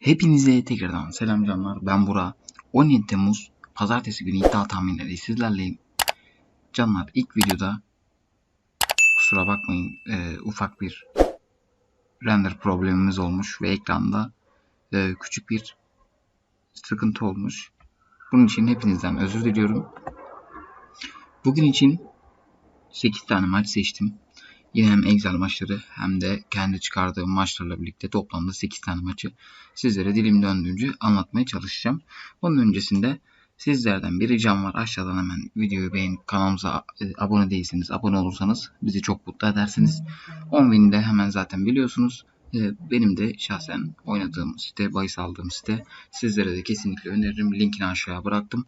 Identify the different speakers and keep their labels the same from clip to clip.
Speaker 1: Hepinize tekrardan selam canlar. Ben Bura. 17 Temmuz Pazartesi günü iddia tahminleri sizlerleyim. Canlar ilk videoda kusura bakmayın e, ufak bir render problemimiz olmuş ve ekranda e, küçük bir sıkıntı olmuş. Bunun için hepinizden özür diliyorum. Bugün için 8 tane maç seçtim. Yine hem Excel maçları hem de kendi çıkardığım maçlarla birlikte toplamda 8 tane maçı sizlere dilim döndüğünce anlatmaya çalışacağım. Bunun öncesinde sizlerden bir ricam var. Aşağıdan hemen videoyu beğenip kanalımıza e, abone değilseniz abone olursanız bizi çok mutlu edersiniz. 10 bini de hemen zaten biliyorsunuz. E, benim de şahsen oynadığım site, bahis aldığım site sizlere de kesinlikle öneririm. Linkini aşağıya bıraktım.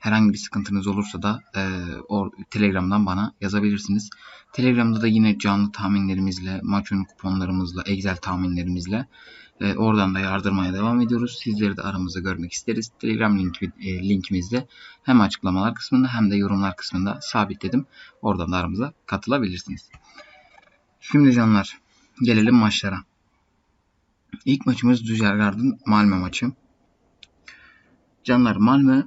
Speaker 1: Herhangi bir sıkıntınız olursa da e, o Telegram'dan bana yazabilirsiniz. Telegram'da da yine canlı tahminlerimizle, maç önü kuponlarımızla, Excel tahminlerimizle e, oradan da yardırmaya devam ediyoruz. Sizleri de aramızda görmek isteriz. Telegram linki, e, linkimizde hem açıklamalar kısmında hem de yorumlar kısmında sabitledim. Oradan da aramıza katılabilirsiniz. Şimdi canlar gelelim maçlara. İlk maçımız Düzergard'ın Malmö maçı. Canlar Malmö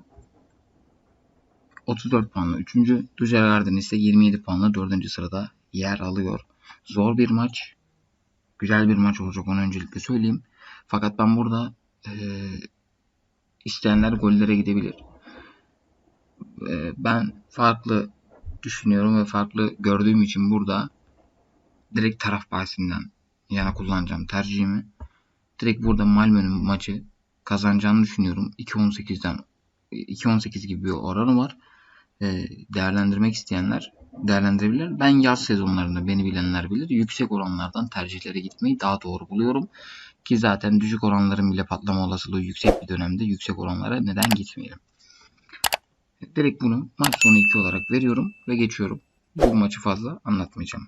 Speaker 1: 34 puanla 3. Düzergard'ın ise 27 puanla 4. sırada yer alıyor. Zor bir maç. Güzel bir maç olacak onu öncelikle söyleyeyim. Fakat ben burada e, isteyenler gollere gidebilir. E, ben farklı düşünüyorum ve farklı gördüğüm için burada direkt taraf bahsinden yana kullanacağım tercihimi. Direkt burada Malmö'nün maçı kazanacağını düşünüyorum. 2.18'den 2.18 gibi bir oranı var. E, değerlendirmek isteyenler değerlendirebilir. Ben yaz sezonlarında beni bilenler bilir. Yüksek oranlardan tercihlere gitmeyi daha doğru buluyorum. Ki zaten düşük oranların bile patlama olasılığı yüksek bir dönemde yüksek oranlara neden gitmeyelim. Direkt bunu maç sonu 2 olarak veriyorum ve geçiyorum. Bu maçı fazla anlatmayacağım.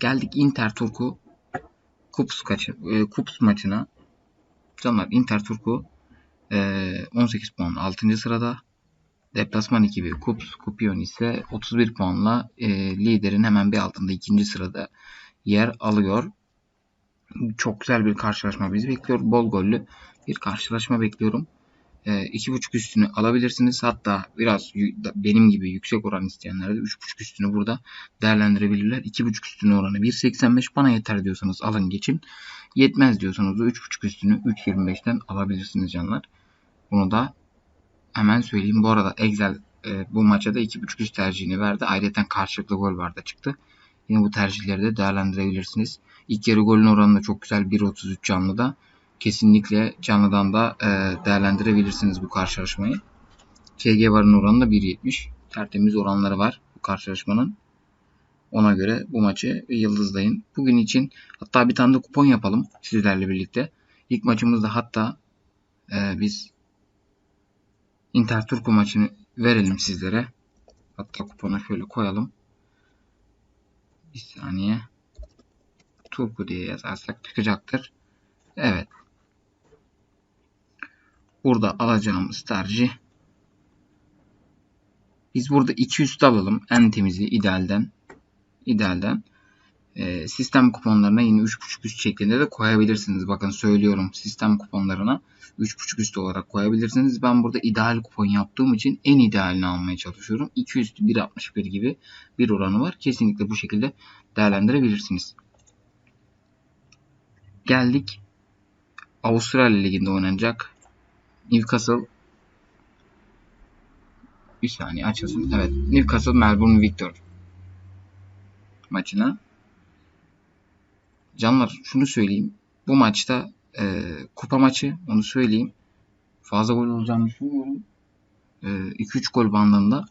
Speaker 1: Geldik Inter Turku Kups, kaçı, e, Kups maçına. Canlar Inter Turku e, 18 puan 6. sırada. Deplasman ekibi Kups Kupion ise 31 puanla e, liderin hemen bir altında ikinci sırada yer alıyor. Çok güzel bir karşılaşma bizi bekliyor. Bol gollü bir karşılaşma bekliyorum. E, iki buçuk üstünü alabilirsiniz. Hatta biraz benim gibi yüksek oran isteyenler de 3.5 üstünü burada değerlendirebilirler. 2.5 üstünü oranı 1.85 bana yeter diyorsanız alın geçin. Yetmez diyorsanız da 3.5 üstünü 3.25'ten alabilirsiniz canlar. Bunu da hemen söyleyeyim. Bu arada Excel e, bu maça da 2.5 üst tercihini verdi. Ayrıca karşılıklı gol vardı çıktı. Yine bu tercihleri de değerlendirebilirsiniz. İlk yarı golün oranı da çok güzel 1.33 canlıda. Kesinlikle canlıdan da e, değerlendirebilirsiniz bu karşılaşmayı. KG varın oranı da 1.70. Tertemiz oranları var bu karşılaşmanın. Ona göre bu maçı yıldızlayın. Bugün için hatta bir tane de kupon yapalım sizlerle birlikte. İlk maçımızda hatta e, biz Inter Turku maçını verelim sizlere. Hatta kupona şöyle koyalım. Bir saniye. Turku diye yazarsak çıkacaktır. Evet. Burada alacağımız tercih. Biz burada 200 alalım. En temizi idealden. İdealden. E, sistem kuponlarına yine 3.5 üst şeklinde de koyabilirsiniz. Bakın söylüyorum sistem kuponlarına 3.5 üst olarak koyabilirsiniz. Ben burada ideal kupon yaptığım için en idealini almaya çalışıyorum. 2 üstü 1.61 gibi bir oranı var. Kesinlikle bu şekilde değerlendirebilirsiniz. Geldik Avustralya Ligi'nde oynanacak Newcastle bir saniye açılsın. Evet. Newcastle Melbourne Victor maçına. Canlar şunu söyleyeyim. Bu maçta e, kupa maçı onu söyleyeyim. Fazla gol olacağını düşünmüyorum. 2-3 e, gol bandında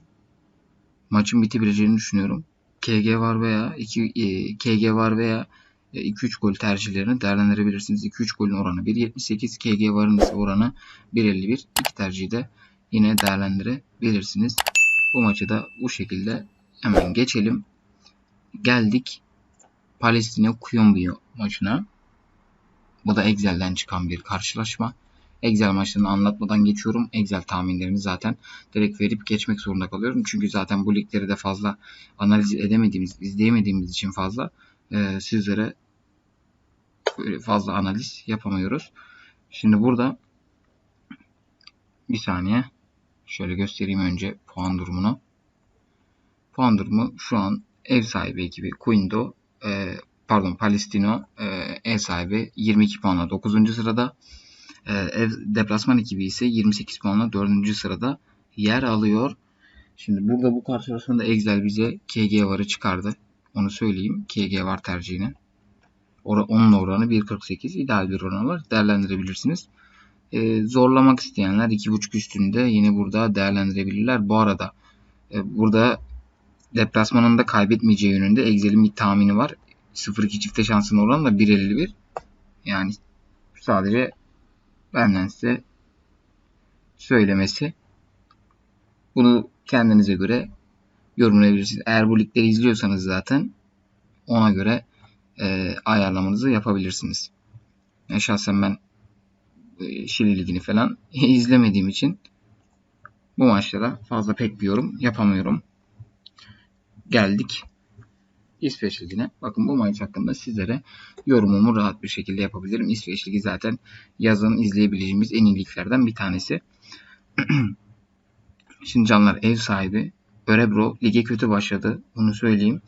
Speaker 1: maçın bitebileceğini düşünüyorum. KG var veya 2 e, KG var veya 2-3 gol tercihlerini değerlendirebilirsiniz. 2-3 golün oranı 1.78, KG varın ise oranı 1.51. İki tercihi de yine değerlendirebilirsiniz. Bu maçı da bu şekilde hemen geçelim. Geldik Palestina Kuyumbuyo maçına. Bu da Excel'den çıkan bir karşılaşma. Excel maçlarını anlatmadan geçiyorum. Excel tahminlerimi zaten direkt verip geçmek zorunda kalıyorum. Çünkü zaten bu ligleri de fazla analiz edemediğimiz, izleyemediğimiz için fazla e, sizlere fazla analiz yapamıyoruz. Şimdi burada bir saniye şöyle göstereyim önce puan durumunu. Puan durumu şu an ev sahibi ekibi Quindo e, pardon Palestino e, ev sahibi 22 puanla 9. sırada. E, ev deplasman ekibi ise 28 puanla 4. sırada yer alıyor. Şimdi burada bu karşılaşmada Excel bize KG varı çıkardı. Onu söyleyeyim. KG var tercihini. Or onun oranı 1.48. ideal bir oran var. Değerlendirebilirsiniz. E, zorlamak isteyenler 2.5 üstünde yine burada değerlendirebilirler. Bu arada e, burada deplasmanında kaybetmeyeceği yönünde Excel'in bir tahmini var. 0-2 çifte şansın oranı da 1.51. Yani sadece benden size söylemesi. Bunu kendinize göre yorumlayabilirsiniz. Eğer bu ligleri izliyorsanız zaten ona göre e, ayarlamanızı yapabilirsiniz. Yani şahsen ben e, Şili Ligi'ni falan izlemediğim için bu maçlara fazla pek bir yorum yapamıyorum. Geldik İsveç Ligi'ne. Bakın bu maç hakkında sizlere yorumumu rahat bir şekilde yapabilirim. İsveç Ligi zaten yazın izleyebileceğimiz en iyi liglerden bir tanesi. Şimdi canlar ev sahibi Örebro lige kötü başladı. Bunu söyleyeyim.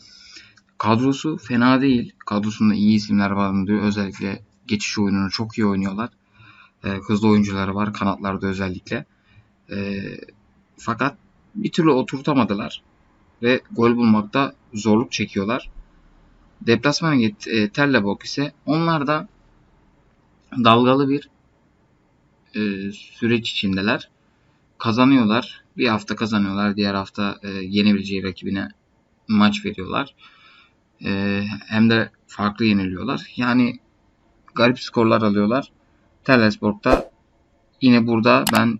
Speaker 1: Kadrosu fena değil. Kadrosunda iyi isimler var diyor. Özellikle geçiş oyununu çok iyi oynuyorlar. E, hızlı oyuncuları var kanatlarda özellikle. E, fakat bir türlü oturtamadılar ve gol bulmakta zorluk çekiyorlar. Deplasmana git e, Tellebok ise onlar da dalgalı bir e, süreç içindeler. Kazanıyorlar. Bir hafta kazanıyorlar. Diğer hafta e, yenebileceği rakibine maç veriyorlar. E, hem de farklı yeniliyorlar. Yani garip skorlar alıyorlar. Telesport'ta yine burada ben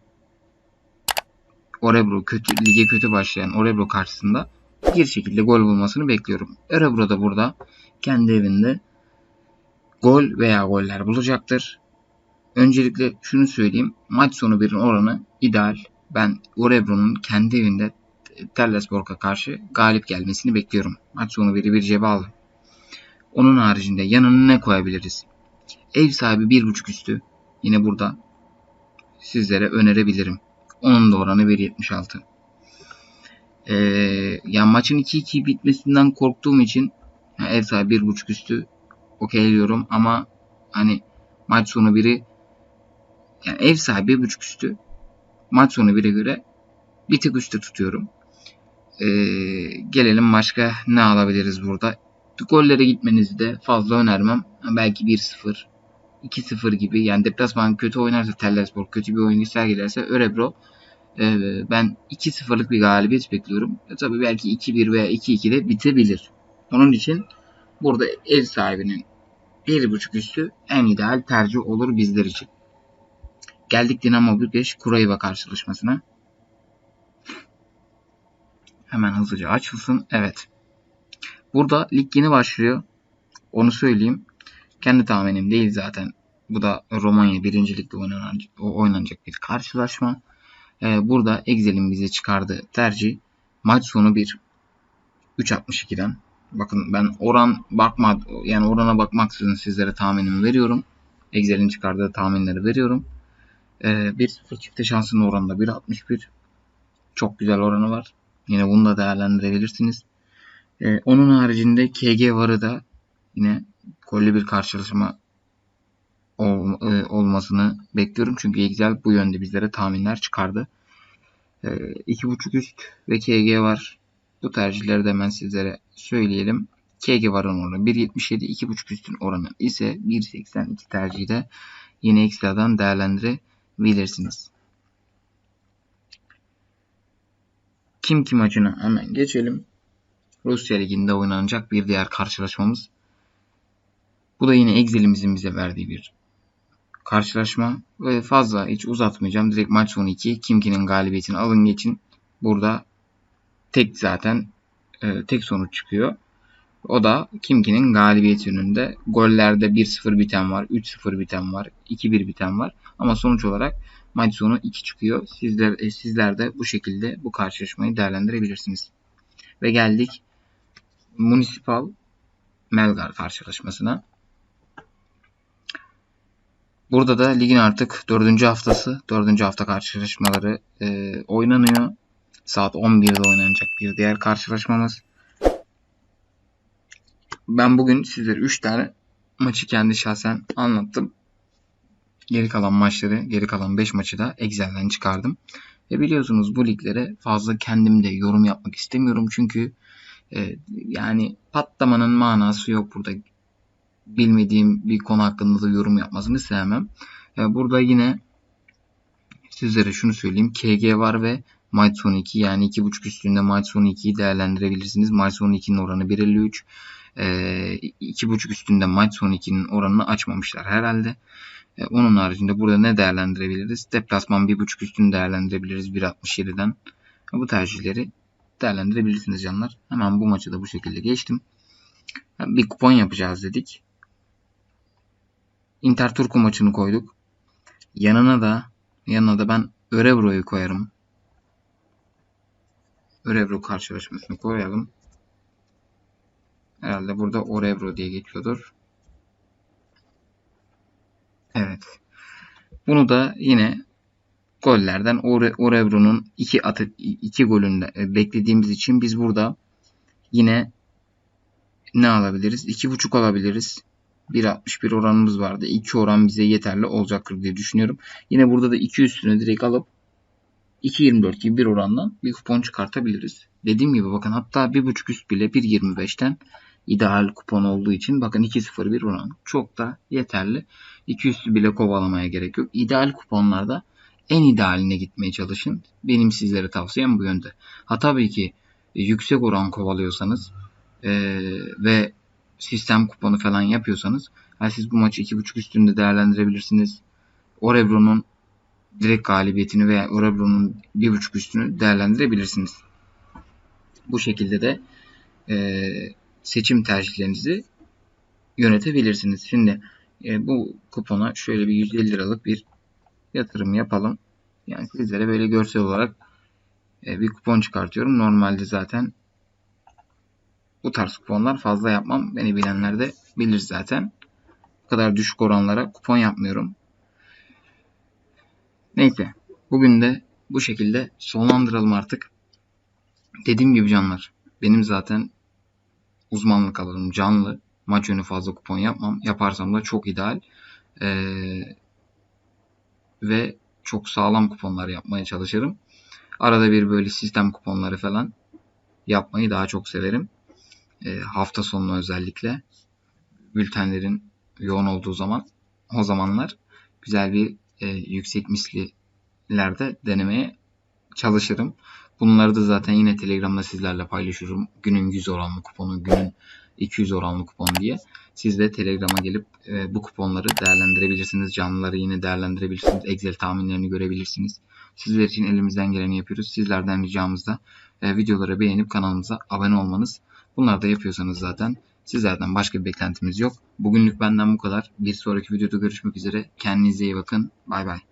Speaker 1: Orebro kötü lige kötü başlayan Orebro karşısında bir şekilde gol bulmasını bekliyorum. Orebro da burada kendi evinde gol veya goller bulacaktır. Öncelikle şunu söyleyeyim. Maç sonu birin oranı ideal. Ben Orebro'nun kendi evinde Tellesport'a karşı galip gelmesini bekliyorum. Maç sonu biri bir cebe aldım. Onun haricinde yanına ne koyabiliriz? Ev sahibi 1.5 üstü. Yine burada sizlere önerebilirim. Onun da oranı 1.76. Ee, yani maçın 2-2 bitmesinden korktuğum için yani ev sahibi 1.5 üstü okeyliyorum ama hani maç sonu biri yani ev sahibi 1.5 üstü maç sonu bire göre bir tık üstte tutuyorum. Ee, gelelim başka ne alabiliriz burada. Gollere gitmenizi de fazla önermem. Belki 1-0 2-0 gibi yani deplasman kötü oynarsa Tellespor kötü bir oyun sergilerse Örebro e, ben 2-0'lık bir galibiyet bekliyorum. E, tabii belki 2-1 veya 2-2 de bitebilir. Onun için burada ev sahibinin 1.5 üstü en ideal tercih olur bizler için. Geldik Dinamo Bükreş Kurayva karşılaşmasına. Hemen hızlıca açılsın. Evet. Burada lig yeni başlıyor. Onu söyleyeyim. Kendi tahminim değil zaten. Bu da Romanya 1. Lig'de oynanacak, bir karşılaşma. Ee, burada Excel'in bize çıkardığı tercih maç sonu bir 3.62'den. Bakın ben oran bakma yani orana bakmaksızın sizlere tahminimi veriyorum. Excel'in çıkardığı tahminleri veriyorum. Ee, 1-0 çifte şansının oranı da 1.61. Çok güzel oranı var. Yine bunu da değerlendirebilirsiniz. Ee, onun haricinde KG varı da yine gollü bir karşılaşma ol, e, olmasını bekliyorum. Çünkü Excel bu yönde bizlere tahminler çıkardı. E, 2.5 üst ve KG var. Bu tercihleri de hemen sizlere söyleyelim. KG varın oranı 1.77, 2.5 üstün oranı ise 1.82 tercihi de yine Excel'dan değerlendirebilirsiniz. Kim kim maçına hemen geçelim. Rusya Ligi'nde oynanacak bir diğer karşılaşmamız bu da yine Excel'imizin bize verdiği bir karşılaşma. Ve fazla hiç uzatmayacağım. Direkt maç sonu 2. Kimki'nin galibiyetini alın geçin. Burada tek zaten e, tek sonuç çıkıyor. O da Kimki'nin galibiyet yönünde. Gollerde 1-0 biten var, 3-0 biten var, 2-1 biten var. Ama sonuç olarak maç sonu 2 çıkıyor. Sizler, e, sizler de bu şekilde bu karşılaşmayı değerlendirebilirsiniz. Ve geldik Municipal Melgar karşılaşmasına. Burada da ligin artık dördüncü haftası, dördüncü hafta karşılaşmaları e, oynanıyor. Saat 11'de oynanacak bir diğer karşılaşmamız. Ben bugün sizlere 3 tane maçı kendi şahsen anlattım. Geri kalan maçları, geri kalan 5 maçı da Excel'den çıkardım. Ve biliyorsunuz bu liglere fazla kendim de yorum yapmak istemiyorum. Çünkü e, yani patlamanın manası yok burada. Bilmediğim bir konu hakkında da yorum yapmasını sevmem. E, burada yine sizlere şunu söyleyeyim. KG var ve Might Son 2 yani 2.5 üstünde Might Son 2'yi değerlendirebilirsiniz. Might Son 2'nin oranı 1.53. E, 2.5 üstünde Might Son 2'nin oranını açmamışlar herhalde. E, onun haricinde burada ne değerlendirebiliriz? Deplasman 1.5 üstünü değerlendirebiliriz 1.67'den. Bu tercihleri değerlendirebilirsiniz canlar. Hemen bu maçı da bu şekilde geçtim. Bir kupon yapacağız dedik. Inter Turku maçını koyduk. Yanına da yanına da ben Örebro'yu koyarım. Örebro karşılaşmasını koyalım. Herhalde burada Orebro diye geçiyordur. Evet. Bunu da yine gollerden Orebro'nun iki atı iki golünde e, beklediğimiz için biz burada yine ne alabiliriz? 2.5 alabiliriz. 1.61 oranımız vardı. 2 oran bize yeterli olacaktır diye düşünüyorum. Yine burada da 2 üstüne direkt alıp 2.24 gibi bir orandan bir kupon çıkartabiliriz. Dediğim gibi bakın hatta 1.5 üst bile 1.25'ten ideal kupon olduğu için bakın 2.01 oran çok da yeterli. 2 üstü bile kovalamaya gerek yok. İdeal kuponlarda en idealine gitmeye çalışın. Benim sizlere tavsiyem bu yönde. Ha tabii ki yüksek oran kovalıyorsanız e, ve sistem kuponu falan yapıyorsanız yani siz bu maçı 2.5 üstünde değerlendirebilirsiniz. Orebro'nun direkt galibiyetini veya Orebro'nun 1.5 üstünü değerlendirebilirsiniz. Bu şekilde de e, seçim tercihlerinizi yönetebilirsiniz. Şimdi e, bu kupona şöyle bir 150 liralık bir yatırım yapalım. Yani sizlere böyle görsel olarak e, bir kupon çıkartıyorum. Normalde zaten bu tarz kuponlar fazla yapmam. Beni bilenler de bilir zaten. Bu kadar düşük oranlara kupon yapmıyorum. Neyse. Bugün de bu şekilde sonlandıralım artık. Dediğim gibi canlar. Benim zaten uzmanlık alanım canlı. Maç yönü fazla kupon yapmam. Yaparsam da çok ideal. Ee, ve çok sağlam kuponlar yapmaya çalışırım. Arada bir böyle sistem kuponları falan yapmayı daha çok severim. E, hafta sonu özellikle bültenlerin yoğun olduğu zaman o zamanlar güzel bir e, yüksek mislilerde denemeye çalışırım. Bunları da zaten yine Telegram'da sizlerle paylaşıyorum. Günün 100 oranlı kuponu, günün 200 oranlı kupon diye. Siz de Telegram'a gelip e, bu kuponları değerlendirebilirsiniz. Canlıları yine değerlendirebilirsiniz. Excel tahminlerini görebilirsiniz. Sizler için elimizden geleni yapıyoruz. Sizlerden ricamız da e, videoları beğenip kanalımıza abone olmanız. Bunları da yapıyorsanız zaten sizlerden başka bir beklentimiz yok. Bugünlük benden bu kadar. Bir sonraki videoda görüşmek üzere. Kendinize iyi bakın. Bay bay.